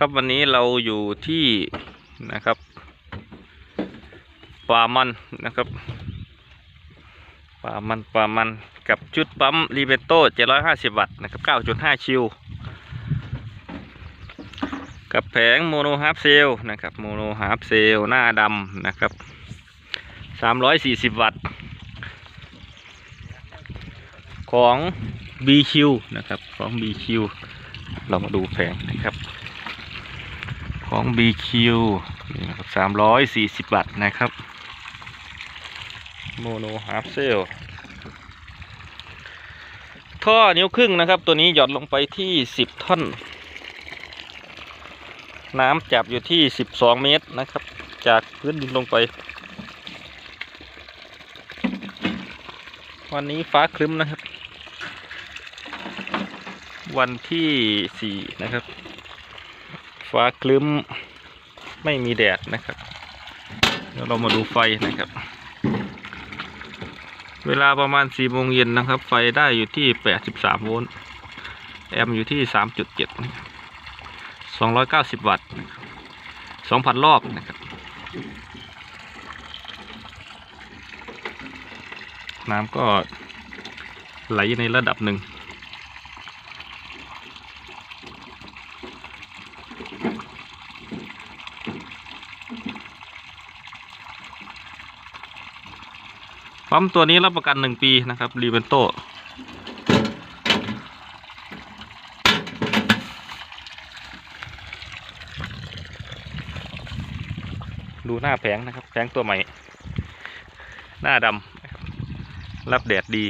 ครับวันนี้เราอยู่ที่นะครับป่ามันนะครับป่ามันป่ามันกับชุดปั๊มรีเบโต้750 วัตต์นะครับ 9.5ชิว กับแผงโมโนฮาร์ฟเซลนะครับโมโนฮาร์ฟเซลหน้าดำนะครับ 340 วัตต์ ของ BQ นะครับของ BQ เรามาดูแผงนะครับ ของ BQ นี่นะครับสามร้อยสี่สิบบาทนะครับ โมโนฮาร์เซลท่อนิ้วครึ่งนะครับ ตัวนี้หย่อนลงไปที่สิบท่อน น้ำจับอยู่ที่สิบสองเมตรนะครับ จากพื้นดินลงไป วันนี้ฟ้าครึ้มนะครับ วันที่สี่นะครับ ฟ้าคลึ้มไม่มีแดดนะครับเดี๋ยวเรามาดูไฟนะครับ เวลาประมาณ4โมงเย็นนะครับ ไฟได้อยู่ที่ 83 โวลต์แอมป์อยู่ที่ 3.7นะครับ290 วัตต์2,000 รอบนะครับน้ำก็ไหลในระดับหนึ่ง ปั๊มตัวนี้รับประกันหนึ่งปีนะครับรีเวนโตดูหน้าแผงนะครับแผงตัวใหม่ หน้าดำรับแดดดี